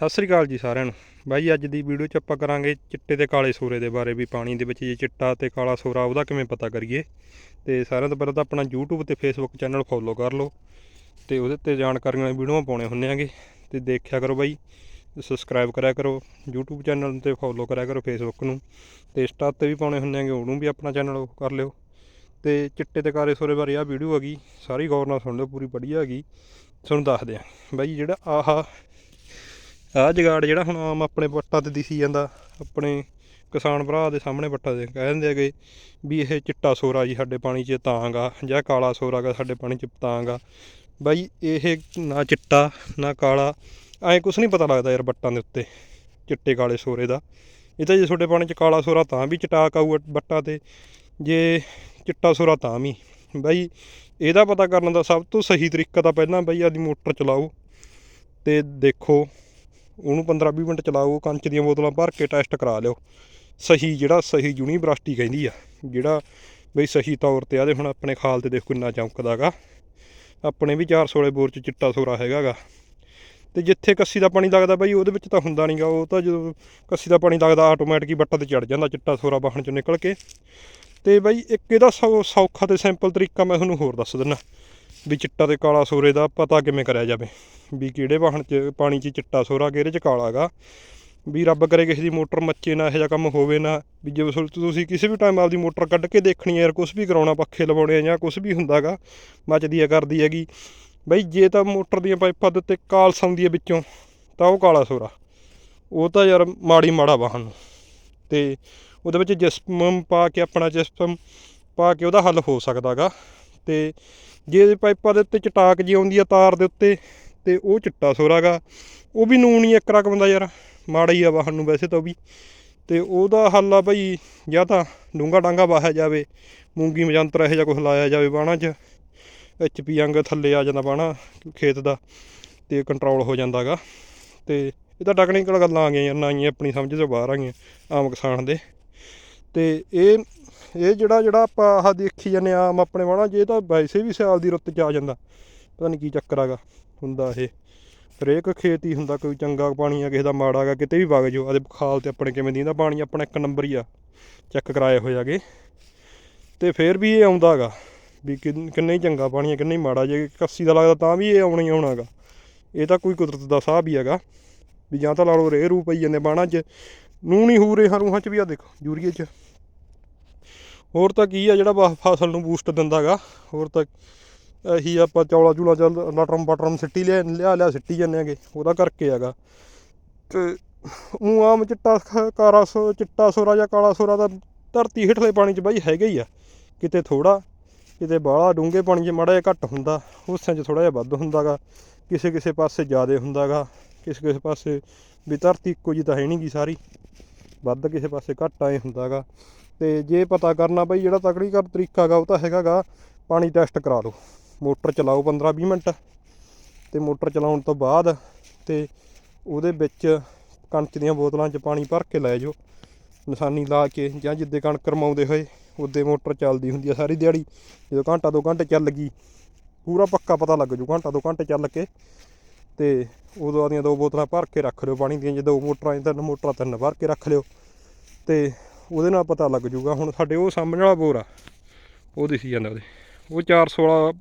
ਸਤਿ ਸ੍ਰੀ ਅਕਾਲ ਜੀ ਸਾਰਿਆਂ ਨੂੰ। ਬਾਈ, ਅੱਜ ਦੀ ਵੀਡੀਓ 'ਚ ਆਪਾਂ ਕਰਾਂਗੇ ਚਿੱਟੇ ਤੇ ਕਾਲੇ ਸੋਰੇ ਦੇ ਬਾਰੇ ਵੀ, ਪਾਣੀ ਦੇ ਵਿੱਚ ਜੇ ਚਿੱਟਾ ਤੇ ਕਾਲਾ ਸੋਰਾ, ਉਹਦਾ ਕਿਵੇਂ ਪਤਾ ਕਰੀਏ। ਤੇ ਸਾਰਿਆਂ ਤੋਂ ਪਹਿਲਾਂ ਤਾਂ ਆਪਣਾ YouTube ਤੇ Facebook ਚੈਨਲ ਫੋਲੋ ਕਰ ਲਓ ਤੇ ਉਹਦੇ ਤੇ ਜਾਣਕਾਰੀਆਂ ਵਾਲੀਆਂ ਵੀਡੀਓਆਂ ਪਾਉਣੇ ਹੁੰਦੇ ਆਂਗੇ। ਤੇ ਦੇਖਿਆ ਕਰੋ ਬਾਈ ਸਬਸਕ੍ਰਾਈਬ ਕਰਿਆ ਕਰੋ, YouTube ਚੈਨਲ ਤੇ ਫੋਲੋ ਕਰਿਆ ਕਰੋ Facebook ਨੂੰ। ਤੇ ਇੰਸਟਾ ਤੇ ਵੀ ਪਾਉਣੇ ਹੁੰਦੇ ਆਂਗੇ, ਉਹਨੂੰ ਵੀ ਆਪਣਾ ਚੈਨਲ ਕਰ ਲਿਓ। ਤੇ ਚਿੱਟੇ ਤੇ ਕਾਲੇ ਸੋਰੇ ਬਾਰੇ ਆ ਵੀਡੀਓ ਹੈਗੀ, ਸਾਰੀ ਗੌਰ ਨਾਲ ਸੁਣ ਲਿਓ, ਪੂਰੀ ਵਧੀਆ ਹੈਗੀ। ਤੁਹਾਨੂੰ ਦੱਸਦੇ ਆਂ ਬਾਈ, ਜਿਹੜਾ ਆਹ ਆਹ ਜਗਾੜ ਜਿਹੜਾ ਹੁਣ ਆਮ ਆਪਣੇ ਵੱਟਾਂ ਤੇ ਦਿਸੀ ਜਾਂਦਾ, ਆਪਣੇ ਕਿਸਾਨ ਭਰਾ ਦੇ ਸਾਹਮਣੇ ਵੱਟਾਂ ਦੇ ਦਿੰਦੇ ਹੈਗੇ ਵੀ ਇਹ ਚਿੱਟਾ ਸੋਰਾ ਜੀ ਸਾਡੇ ਪਾਣੀ 'ਚ ਤਾਂਗਾ ਜਾਂ ਕਾਲਾ ਸੋਰਾ ਗਾ ਸਾਡੇ ਪਾਣੀ 'ਚ ਤਾਂਗਾ। ਬਾਈ, ਇਹ ਨਾ ਚਿੱਟਾ, ਨਾ ਕਾਲਾ, ਐਂ ਕੁਛ ਨਹੀਂ ਪਤਾ ਲੱਗਦਾ ਯਾਰ ਵੱਟਾਂ ਦੇ ਉੱਤੇ, ਚਿੱਟੇ ਕਾਲੇ ਸੋਰੇ ਦਾ। ਇਹ ਤਾਂ ਜੇ ਤੁਹਾਡੇ ਪਾਣੀ 'ਚ ਕਾਲਾ ਸੋਰਾ ਤਾਂ ਵੀ ਚਟਾਕ ਆਊ ਵੱਟਾਂ ਤੇ, ਜੇ ਚਿੱਟਾ ਸੋਰਾ ਤਾਂ ਵੀ। ਬਾਈ, ਇਹਦਾ ਪਤਾ ਕਰਨ ਦਾ ਸਭ ਤੋਂ ਸਹੀ ਤਰੀਕਾ ਤਾਂ ਪਹਿਲਾਂ ਬਾਈ ਆਦੀ ਮੋਟਰ ਚਲਾਓ ਤੇ ਦੇਖੋ ਉਹਨੂੰ 15-20 ਮਿੰਟ ਚਲਾਓ, ਕੰਚ ਦੀਆਂ ਬੋਤਲਾਂ ਭਰ ਕੇ ਟੈਸਟ ਕਰਾ ਲਿਓ। ਸਹੀ ਜਿਹੜਾ ਸਹੀ ਯੂਨੀਵਰਸਿਟੀ ਕਹਿੰਦੀ ਆ, ਜਿਹੜਾ ਬਈ ਸਹੀ ਤੌਰ ਤੇ ਆਦੇ ਹੁਣ ਆਪਣੇ ਖਾਲ ਤੇ ਦੇਖੋ ਕਿੰਨਾ ਚਮਕਦਾਗਾ ਆਪਣੇ ਵੀ 416 ਬੋਰ ਚ ਚਿੱਟਾ ਸੋਰਾ ਹੈਗਾਗਾ ਤੇ ਜਿੱਥੇ ਕੱਸੀ ਦਾ ਪਾਣੀ ਲੱਗਦਾ ਬਈ, ਉਹਦੇ ਵਿੱਚ ਤਾਂ ਹੁੰਦਾ ਨਹੀਂਗਾ ਉਹ ਤਾਂ ਜਦੋਂ ਕੱਸੀ ਦਾ ਪਾਣੀ ਲੱਗਦਾ ਆਟੋਮੈਟਿਕ ਹੀ ਬੱਟਾ ਤੇ ਚੜ ਜਾਂਦਾ ਚਿੱਟਾ ਸੋਰਾ ਬਾਹਣ ਚੋਂ ਨਿਕਲ ਕੇ। ਤੇ ਬਈ ਇੱਕ ਇਹਦਾ ਸੌ- ਸੌਖਾ ਤੇ ਸਿੰਪਲ ਤਰੀਕਾ ਮੈਂ ਤੁਹਾਨੂੰ ਹੋਰ ਦੱਸ ਦਿੰਦਾ ਵੀ ਚਿੱਟਾ ਤੇ ਕਾਲਾ ਸੋਰੇ ਦਾ ਪਤਾ ਕਿਵੇਂ ਕਰਿਆ ਜਾਵੇ। ਵੀ ਕਿਹੜੇ ਵਾਹਣ 'ਚ ਪਾਣੀ 'ਚ ਚਿੱਟਾ ਸੋਰਾ ਕਿਹੜੇ 'ਚ ਕਾਲਾ ਗਾ। ਵੀ ਰੱਬ ਕਰੇ ਕਿਸੇ ਦੀ ਮੋਟਰ ਮੱਚੇ ਨਾ, ਇਹੋ ਜਿਹਾ ਕੰਮ ਹੋਵੇ ਨਾ। ਵੀ ਜੇ ਤੁਸੀਂ ਕਿਸੇ ਵੀ ਟਾਈਮ ਆਪਦੀ ਮੋਟਰ ਕੱਢ ਕੇ ਦੇਖਣੀ ਹੈ ਯਾਰ ਕੁਝ ਵੀ ਕਰਾਉਣਾ, ਪੱਖੇ ਲਵਾਉਣੇ ਆ ਜਾਂ ਕੁਝ ਵੀ ਹੁੰਦਾਗਾ ਮੱਚਦੀ ਆ, ਕਰਦੀ ਹੈਗੀ। ਬਈ ਜੇ ਤਾਂ ਮੋਟਰ ਦੀਆਂ ਪਾਈਪਾਂ ਦੇ ਉੱਤੇ ਕਾਲਸ ਆਉਂਦੀ ਹੈ ਵਿੱਚੋਂ, ਤਾਂ ਉਹ ਕਾਲਾ ਸੋਰਾ। ਉਹ ਤਾਂ ਯਾਰ ਮਾੜੀ ਮਾੜਾ ਵਾਹਨ ਨੂੰ। ਤੇ ਉਹਦੇ ਵਿੱਚ ਜਿਸਮ ਪਾ ਕੇ, ਆਪਣਾ ਜਿਸਮ ਪਾ ਕੇ ਉਹਦਾ ਹੱਲ ਹੋ ਸਕਦਾਗਾ ਤੇ ਜੇ ਪਾਈਪਾਂ ਦੇ ਉੱਤੇ ਚਟਾਕ ਜੀ ਆਉਂਦੀ ਆ ਤਾਰ ਦੇ ਉੱਤੇ, ਤੇ ਉਹ ਚਿੱਟਾ ਸੋਰਾਗਾ ਉਹ ਵੀ ਨੂਨ ਹੀ ਇੱਕ ਰਕਮ ਦਾ ਯਾਰ, ਮਾੜਾ ਹੀ ਆ ਵਾਹਨ ਨੂੰ ਵੈਸੇ ਤਾਂ ਵੀ। ਤੇ ਉਹਦਾ ਹੱਲ ਆ ਬਈ, ਜਾਂ ਤਾਂ ਡੂੰਗਾ ਡਾਂਗਾ ਵਾਹਿਆ ਜਾਵੇ, ਮੂੰਗੀ ਮਜੰਤਰ ਇਹੋ ਜਿਹਾ ਕੁਝ ਲਾਇਆ ਜਾਵੇ ਬਾਣਾ 'ਚ। ਐਚਪੀ ਅੰਗ ਥੱਲੇ ਆ ਜਾਂਦਾ ਬਾਣਾ, ਖੇਤ ਦਾ, ਤੇ ਕੰਟਰੋਲ ਹੋ ਜਾਂਦਾਗਾ ਤੇ ਇਹ ਤਾਂ ਟੈਕਨੀਕਲ ਗੱਲਾਂ ਆ ਗਈਆਂ ਯਾਰ, ਨਾ ਹੀ ਆਪਣੀ ਸਮਝ ਤੋਂ ਬਾਹਰ ਆ ਗਈਆਂ, ਆਮ ਕਿਸਾਨ ਦੇ। ਤੇ ਇਹ ਇਹ ਜਿਹੜਾ ਜਿਹੜਾ ਆਪਾਂ ਆਹ ਦੇਖੀ ਜਾਂਦੇ ਆ ਆਮ ਆਪਣੇ ਵਾਣਾ ਜੇ ਤਾਂ ਵੈਸੇ ਵੀ ਸਿਆਲ ਦੀ ਰੁੱਤ ਚ ਆ ਜਾਂਦਾ। ਪਤਾ ਨਹੀਂ ਕੀ ਚੱਕਰ ਆਗਾ ਹੁੰਦਾ ਇਹ। ਹਰੇਕ ਖੇਤ ਹੀ ਹੁੰਦਾ, ਕੋਈ ਚੰਗਾ ਪਾਣੀ ਆ, ਕਿਸੇ ਦਾ ਮਾੜਾ ਆਗਾ ਕਿਤੇ ਵੀ ਵਗ ਜਾਓ। ਆਦੇ ਖਾਲ ਤੇ ਆਪਣੇ ਕਿਵੇਂ ਦੀਂਦਾ ਪਾਣੀ, ਆਪਣਾ ਇੱਕ ਨੰਬਰ ਹੀ ਆ। ਚੈੱਕ ਕਰਾਏ ਹੋਏ ਆਗੇ ਤੇ ਫੇਰ ਵੀ ਇਹ ਆਉਂਦਾਗਾ ਵੀ ਕਿੰਨ- ਕਿੰਨਾ ਹੀ ਚੰਗਾ ਪਾਣੀ ਆ, ਕਿੰਨਾ ਹੀ ਮਾੜਾ, ਜੇ ਕੱਸੀ ਦਾ ਲੱਗਦਾ ਤਾਂ ਵੀ ਇਹ ਆਉਣਾ ਹੀ ਆਉਣਾਗਾ ਇਹ ਤਾਂ ਕੋਈ ਕੁਦਰਤ ਦਾ ਸਾਹ ਵੀ ਹੈਗਾ, ਵੀ ਜਾਂ ਤਾਂ ਲਾ ਲਓ ਰੇਹ ਰੂ ਪਈ ਜਾਂਦੇ ਬਾਣਾ 'ਚ। ਨੂਹ ਨਹੀਂ ਹੋ ਰਹੇ ਹਾਂ ਰੂਹਾਂ 'ਚ ਵੀ ਆ ਦੇਖੋ, ਯੂਰੀਏ 'ਚ। ਹੋਰ ਤਾਂ ਕੀ ਆ ਜਿਹੜਾ ਵਾ- ਫਸਲ ਨੂੰ ਬੂਸਟ ਦਿੰਦਾਗਾ? ਹੋਰ ਤਾਂ ਇਹੀ ਆਪਾਂ ਚੌਲਾ ਚੂਲਾ ਚੱਲ ਲਟਰਮ ਬਟਰਮ ਸਿੱਟੀ ਲਿਆ ਲਿਆ ਲਿਆ ਸਿੱਟੀ ਜਾਂਦੇ ਆਗੇ, ਉਹਦਾ ਕਰਕੇ ਹੈਗਾ ਤੇ ਉਹ ਆਮ ਚਿੱਟਾ ਖ- ਕਾਰਾ ਸੋ, ਚਿੱਟਾ ਸੋਰਾ ਜਾਂ ਕਾਲਾ ਸੋਰਾ ਦਾ ਧਰਤੀ ਹੇਠਲੇ ਪਾਣੀ 'ਚ ਬਾਈ ਹੈਗਾ ਹੀ ਆ। ਕਿਤੇ ਥੋੜਾ ਕਿਤੇ ਬਾਹਲਾ ਡੂੰਘੇ ਪਾਣੀ 'ਚ ਮਾੜਾ ਜਿਹਾ ਘੱਟ ਹੁੰਦਾ ਉਸਿਆਂ 'ਚ ਥੋੜਾ ਜਿਹਾ ਵੱਧ ਹੁੰਦਾਗਾ। ਕਿਸੇ ਕਿਸੇ ਪਾਸੇ ਜ਼ਿਆਦਾ ਹੁੰਦਾਗਾ, ਕਿਸੇ ਕਿਸੇ ਪਾਸੇ ਵੀ ਧਰਤੀ ਇੱਕੋ ਜੀ ਤਾਂ ਹੈ ਨਹੀਂਗੀ ਸਾਰੀ। ਵੱਧ ਕਿਸੇ ਪਾਸੇ ਘੱਟ ਆਏ ਹੁੰਦਾਗਾ। ਤੇ ਜੇ ਪਤਾ ਕਰਨਾ ਬਈ ਜਿਹੜਾ ਤਕੜੀ ਕਰ ਤਰੀਕਾ ਗਾ ਉਹ ਤਾਂ ਹੈਗਾਗਾ, ਪਾਣੀ ਟੈਸਟ ਕਰਾ ਲਓ। ਮੋਟਰ ਚਲਾਓ 15-20 ਮਿੰਟ। ਤੇ ਮੋਟਰ ਚਲਾਉਣ ਤੋਂ ਬਾਅਦ ਤੇ ਉਹਦੇ ਵਿੱਚ ਕਣਕ ਦੀਆਂ ਬੋਤਲਾਂ 'ਚ ਪਾਣੀ ਭਰ ਕੇ ਲੈ ਜਾਓ। ਨਿਸ਼ਾਨੀ ਲਾ ਕੇ ਜਾਂ ਜਿੱਦੇ ਕਣਕ ਰਮਾਉਂਦੇ ਹੋਏ ਉੱਦੇ ਮੋਟਰ ਚੱਲਦੀ ਹੁੰਦੀ ਆ ਸਾਰੀ ਦਿਹਾੜੀ। ਜਦੋਂ ਘੰਟਾ ਦੋ ਘੰਟੇ ਚੱਲ ਗਈ, ਪੂਰਾ ਪੱਕਾ ਪਤਾ ਲੱਗ ਜੂ ਘੰਟਾ ਦੋ ਘੰਟੇ ਚੱਲ ਕੇ। ਤੇ ਉਦੋਂ ਆਦੀਆਂ ਦੋ ਬੋਤਲਾਂ ਭਰ ਕੇ ਰੱਖ ਲਿਓ, ਪਾਣੀ ਦੀਆਂ ਜਦੋਂ ਮੋਟਰਾਂ, ਤਿੰਨ ਮੋਟਰਾਂ ਤਿੰਨ ਭਰ ਕੇ ਰੱਖ ਲਿਓ। ਤੇ ਉਹਦੇ ਨਾਲ ਪਤਾ ਲੱਗ ਜੂਗਾ। ਹੁਣ ਸਾਡੇ ਉਹ ਸਾਹਮਣੇ ਵਾਲਾ ਬੋਰ ਆ। ਉਹ ਦਿਸੀ ਜਾਂਦਾ ਉਹਦੇ। ਉਹ 416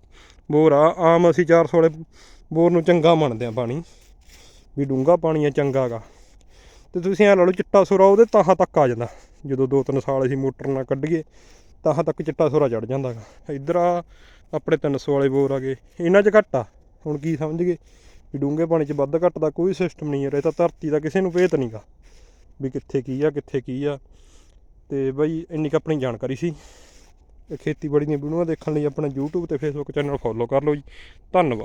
ਬੋਰ ਆ। ਆਮ ਅਸੀਂ 416 ਬੋਰ ਨੂੰ ਚੰਗਾ ਮੰਨਦੇ ਆ ਪਾਣੀ। ਵੀ ਡੂੰਗਾ ਪਾਣੀ ਆ, ਚੰਗਾ ਗਾ। ਤੇ ਤੁਸੀਂ ਐ ਲਾ ਲਓ ਚਿੱਟਾ ਸੋਰਾ ਉਹਦੇ ਤਾਹਾਂ ਤੱਕ ਆ ਜਾਂਦਾ। ਜਦੋਂ ਦੋ ਤਿੰਨ ਸਾਲ ਅਸੀਂ ਮੋਟਰ ਨਾਲ ਕੱਢੀਏ, ਤਾਹਾਂ ਤੱਕ ਚਿੱਟਾ ਸੋਰਾ ਚੜ ਜਾਂਦਾ ਗਾ। ਇੱਧਰ ਆ, ਆਪਣੇ 300 ਵਾਲੇ ਬੋਰ ਆ ਗਏ ਇਹਨਾਂ 'ਚ ਘੱਟ ਆ। ਹੁਣ ਕੀ ਸਮਝ ਗਏ ਵੀ ਡੂੰਘੇ ਪਾਣੀ 'ਚ ਵੱਧ ਘੱਟ ਦਾ ਕੋਈ ਸਿਸਟਮ ਨਹੀਂ ਹੈ। ਇਹ ਤਾਂ ਧਰਤੀ ਦਾ ਕਿਸੇ ਨੂੰ ਭੇਤ ਨਹੀਂਗਾ ਵੀ ਕਿੱਥੇ ਕੀ ਆ, ਕਿੱਥੇ ਕੀ ਆ। ਤੇ ਬਾਈ ਇੰਨੀ ਕੁ ਆਪਣੀ ਜਾਣਕਾਰੀ ਸੀ। ਤੇ ਖੇਤੀਬਾੜੀ ਦੀਆਂ ਵੀਡੀਓਆਂ ਦੇਖਣ ਲਈ ਆਪਣਾ YouTube ਤੇ Facebook ਚੈਨਲ ਫੋਲੋ ਕਰ ਲਓ ਜੀ। ਧੰਨਵਾਦ।